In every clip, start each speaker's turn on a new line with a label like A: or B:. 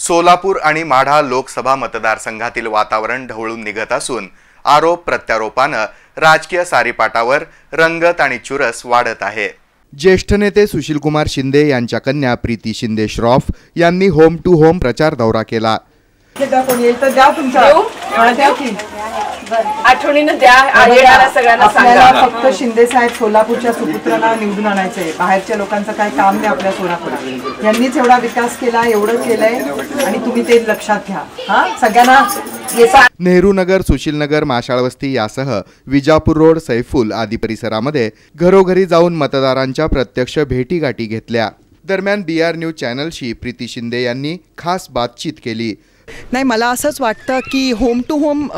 A: सोलापूर आणि माढा लोकसभा मतदारसंघातील वातावरण ढवळून निघत असून आरोप प्रत्यारोपानं राजकीय सारीपाटावर रंगत आणि चुरस वाढत आहे. ज्येष्ठ नेते सुशीलकुमार शिंदे यांच्या कन्या प्रीती शिंदे श्रॉफ यांनी होम टू होम प्रचार दौरा केला.
B: आठवणीनं द्या आ- येणाऱ्या सगळ्यांना
C: आपल्याला फक्त शिंदे साहेब सोलापूरच्या सुपुत्रांना निवडून आणायचंय. बाहेरच्या लोकांचं काय काम नाही आपल्या सोलापुरात. यांनीच एवढा विकास केला एवढं केलंय आणि तुम्ही ते लक्षात घ्या. हा? सगळ्यांना हे सा-
A: नेहरूनगर सुशीलनगर माशाळवस्ती यासह विजापूर रोड सैफुल आदी परिसरामध्ये घरोघरी जाऊन मतदारांच्या प्रत्यक्ष भेटीगाठी घेतल्या. दरम्यान बी आर न्यूज चॅनलशी प्रीती शिंदे यांनी खास बातचीत केली.
D: नाही मला असंच वाटतं की होम टू होम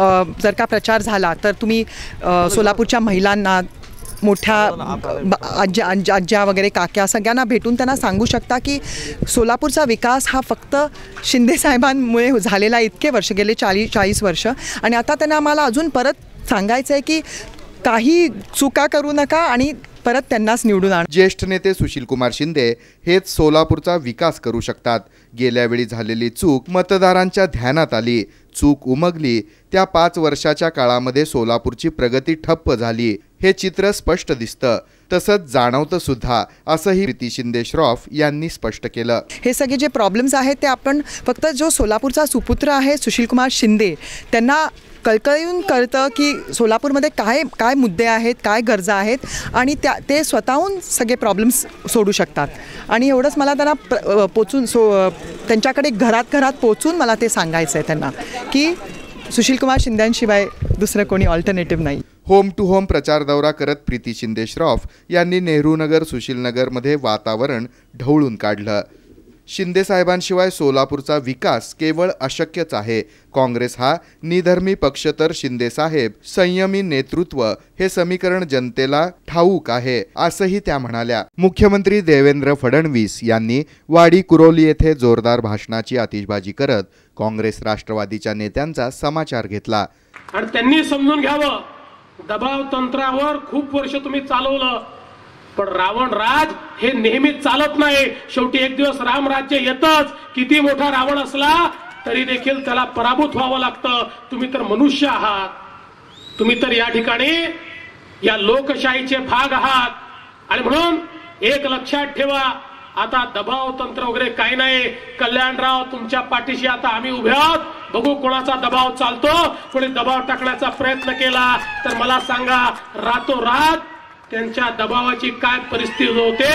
D: जर का प्रचार झाला तर तुम्ही सोलापूरच्या महिलांना मोठ्या आज्या आज्या आज्या वगैरे काक्या सगळ्यांना भेटून त्यांना सांगू शकता की सोलापूरचा विकास हा फक्त शिंदे साहेबांमुळे झालेला इतके वर्ष गेले चाळीस चाळीस वर्ष. आणि आता त्यांना आम्हाला अजून परत सांगायचं आहे की काही चुका करू नका आणि परत त्यांनाच निवडून आण.
A: ज्येष्ठ नेते सुशीलकुमार शिंदे हेच सोलापूरचा विकास करू शकतात. गेल्या वेळी झालेली चूक मतदारांच्या ध्यानात आली. चूक उमगली. त्या पाच वर्षाच्या काळामध्ये सोलापूरची प्रगती ठप्प झाली. हे चित्र स्पष्ट दिसतं. तसंच जाणवतं सुद्धा असंही प्रीती शिंदे श्रॉफ यांनी स्पष्ट केलं.
D: हे सगळे जे प्रॉब्लेम्स आहेत ते आपण फक्त जो सोलापूरचा सुपुत्र आहे सुशीलकुमार शिंदे त्यांना कळकळून कळतं की सोलापूरमध्ये काय काय मुद्दे आहेत काय गरजा आहेत आणि त्या ते स्वतःहून सगळे प्रॉब्लेम्स सोडू शकतात. आणि एवढंच मला त्यांना पोचून सो त्यांच्याकडे घरात घरात पोचून मला ते सांगायचं आहे त्यांना की सुशीलकुमार शिंद्यांशिवाय दुसरं कोणी ऑल्टरनेटिव्ह नाही.
A: होम टू होम प्रचार दौरा करत प्रीती शिंदे श्रॉफ यांनी नेहरूनगर सुशीलनगरमध्ये वातावरण ढवळून काढलं. शिंदे साहेबांशिवाय सोलापूरचा विकास केवळ अशक्यच आहे. काँग्रेस हा निधर्मी पक्ष तर शिंदे साहेब संयमी नेतृत्व हे समीकरण जनतेला ठाऊक आहे असंही त्या म्हणाल्या. मुख्यमंत्री देवेंद्र फडणवीस यांनी वाडी कुरोली येथे जोरदार भाषणाची आतिषबाजी करत काँग्रेस राष्ट्रवादीच्या नेत्यांचा समाचार घेतला.
E: आणि त्यांनी समजून घ्यावं. दबाव तंत्रावर खूप वर्ष तुम्ही चालवलं. पण रावण राज हे नेहमीच चालत नाही. शेवटी एक दिवस राम राज्य येतच. किती मोठा रावण असला तरी देखील त्याला पराभूत व्हावं लागतं. तुम्ही तर मनुष्य आहात. तुम्ही तर या ठिकाणी या लोकशाहीचे भाग आहात. आणि म्हणून एक लक्षात ठेवा आता दबाव तंत्र वगैरे काही नाही. कल्याणराव तुमच्या पाठीशी आता आम्ही उभे आहोत. बघू कोणाचा दबाव चालतो. कोणी दबाव टाकण्याचा प्रयत्न केला तर मला सांगा रातोरात त्यांच्या दबावाची काय परिस्थिती होते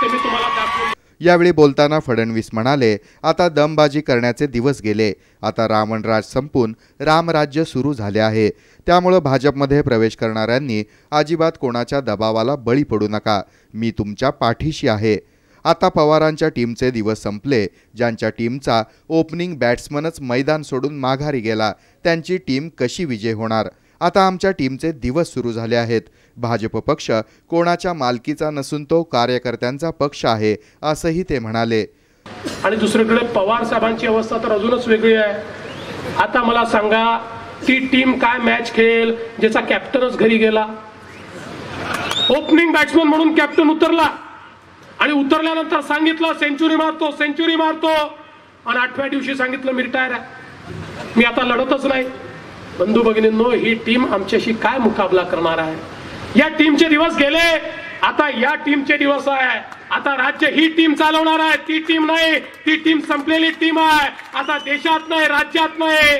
E: ते मी तुम्हाला दाखवून
A: यावेळी बोलताना फडणवीस म्हणाले आता दमबाजी करण्याचे दिवस गेले. आता रावणराज संपून रामराज्य सुरू झाले आहे. त्यामुळं भाजपमध्ये प्रवेश करणाऱ्यांनी अजिबात कोणाच्या दबावाला बळी पडू नका. मी तुमच्या पाठीशी आहे. आता पवारांच्या टीमचे दिवस संपले. ज्यांच्या टीमचा ओपनिंग बॅट्समनच मैदान सोडून माघारी गेला त्यांची टीम कशी विजय होणार? आता आमच्या टीमचे दिवस सुरू झाले आहेत. भाजप पक्ष कोणाच्या मालकीचा नसून तो कार्यकर्त्यांचा पक्ष आहे असंही ते म्हणाले.
E: आणि दुसरीकडे पवार साहेबांची अवस्था तर अजूनच वेगळी आहे. आता मला सांगा ती टीम काय मॅच खेळेल ज्याचा कॅप्टनच घरी गेला? ओपनिंग बॅट्समन म्हणून कॅप्टन उतरला. आणि उतरल्यानंतर सांगितलं सेंचुरी मारतो सेंचुरी मारतो. आणि आठव्या दिवशी सांगितलं मी रिटायर आहे. मी आता लढतच नाही. बंधू भगिनींनो ही टीम आमच्याशी काय मुकाबला करणार आहे? या टीमचे दिवस गेले आता या टीमचे दिवस आहे. आता राज्य ही टीम चालवणार आहे. ती टीम नाही ती टीम संपलेली टीम आहे. आता देशात नाही राज्यात नाही.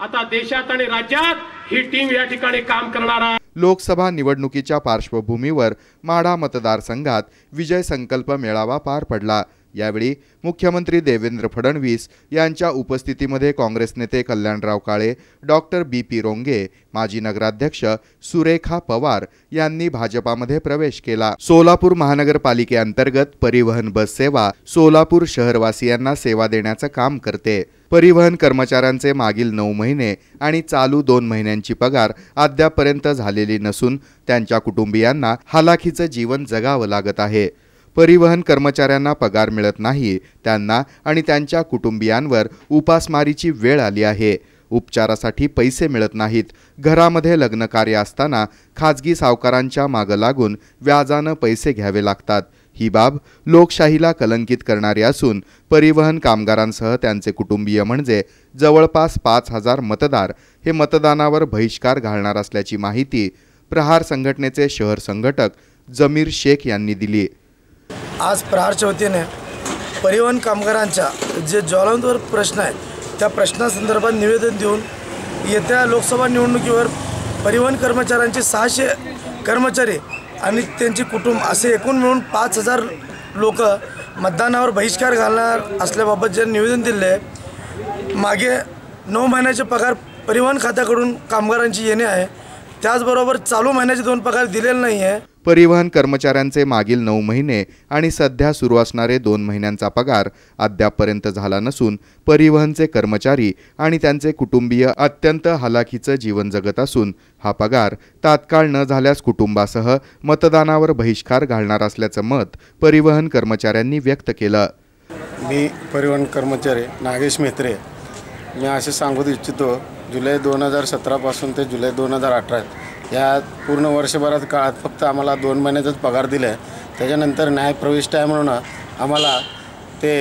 E: आता देशात आणि राज्यात ही टीम या ठिकाणी काम करणार आहे.
A: लोकसभा निवडणुकीच्या पार्श्वभूमीवर माढा मतदारसंघात विजय संकल्प मेळावा पार पडला. यावेळी मुख्यमंत्री देवेंद्र फडणवीस यांच्या उपस्थितीमध्ये काँग्रेस नेते Kalyanrao Kale doctor B P Ronge माजी नगराध्यक्ष सुरेखा पवार यांनी भाजपामध्ये प्रवेश केला. सोलापूर महानगरपालिकेअंतर्गत परिवहन बस सेवा सोलापूर शहरवासियांना सेवा देण्याचं काम करते. परिवहन कर्मचाऱ्यांचे मागील नऊ महिने आणि चालू दोन महिन्यांची पगार अद्यापर्यंत झालेली नसून त्यांच्या कुटुंबियांना हालाखीचं जीवन जगावं लागत आहे. परिवहन कर्मचाऱ्यांना पगार मिळत नाही त्यांना आणि त्यांच्या कुटुंबियांवर उपासमारीची वेळ आली आहे. उपचारासाठी पैसे मिळत नाहीत. घरामध्ये लग्नकार्य असताना खाजगी सावकारांच्या मागं लागून व्याजानं पैसे घ्यावे लागतात. ही बाब लोकशाहीला कलंकित करणारी असून परिवहन कामगारांसह त्यांचे कुटुंबीय म्हणजे जवळपास पाच हजार मतदार हे मतदानावर बहिष्कार घालणार असल्याची माहिती प्रहार संघटनेचे शहर संघटक जमीर शेख यांनी दिली.
F: आज प्रहारच्या वतीने परिवहन कामगारांच्या जे ज्वालांतवर प्रश्न आहेत त्या प्रश्नासंदर्भात निवेदन देऊन येत्या लोकसभा निवडणुकीवर परिवहन कर्मचाऱ्यांचे सहाशे कर्मचारी आणि त्यांचे कुटुंब असे एकूण मिळून पाच हजार लोक मतदानावर बहिष्कार घालणार असल्याबाबत जे निवेदन दिले आहे मागे नऊ महिन्याचे पगार परिवहन खात्याकडून कामगारांची येणे आहे. त्याचबरोबर चालू महिन्याचे दोन पगार दिलेले नाही आहे.
A: परिवहन कर्मचाऱ्यांचे मागील नऊ महिने आणि सध्या सुरू असणारे दोन महिन्यांचा पगार अद्यापपर्यंत झाला नसून परिवहनचे कर्मचारी आणि त्यांचे कुटुंबीय अत्यंत हलाखीचं जीवन जगत असून हा पगार तात्काळ न झाल्यास कुटुंबासह मतदानावर बहिष्कार घालणार असल्याचं मत परिवहन कर्मचाऱ्यांनी व्यक्त केलं.
G: मी परिवहन कर्मचारी नागेश मेत्रे मी असे सांगू इच्छितो जुलै दोन हजार सतरापासून ते जुलै दोन हजार अठरा या पूर्ण वर्षभरात काळात फक्त आम्हाला दोन महिन्याचाच पगार दिला आहे त्याच्यानंतर न्यायप्रविष्ट आहे म्हणून आम्हाला ते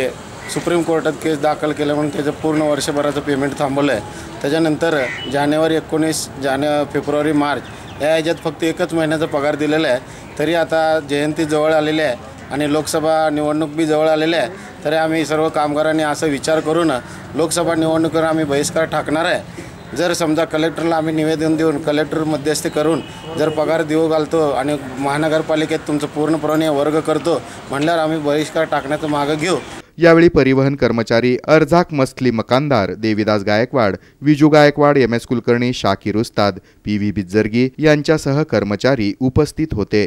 G: सुप्रीम कोर्टात केस दाखल केलं म्हणून त्याचं पूर्ण वर्षभराचं पेमेंट थांबवलं आहे त्याच्यानंतर जानेवारी एकोणीस जाने फेब्रुवारी मार्च या याच्यात फक्त एकच महिन्याचा पगार दिलेला आहे. तरी आता जयंती जवळ आलेली आहे आणि लोकसभा निवडणूक बी जवळ आलेली आहे. तरी आम्ही सर्व कामगारांनी असं विचार करून लोकसभा निवडणुकीवर आम्ही बहिष्कार टाकणार आहे. जर समजा कलेक्टरला आम्ही निवेदन देऊन कलेक्टर मध्यस्थी करून जर पगार देऊ घालतो आणि महानगरपालिकेत तुमचं पूर्णपणे वर्ग करतो म्हणल्यावर आम्ही बहिष्कार टाकण्याचं मागं घेऊ.
A: यावेळी परिवहन कर्मचारी Arzak Masli Makandar Devidas Gaikwad Viju Gaikwad M S Kulkarni Shakir Ustad P V Bijjargi यांच्यासह कर्मचारी उपस्थित होते.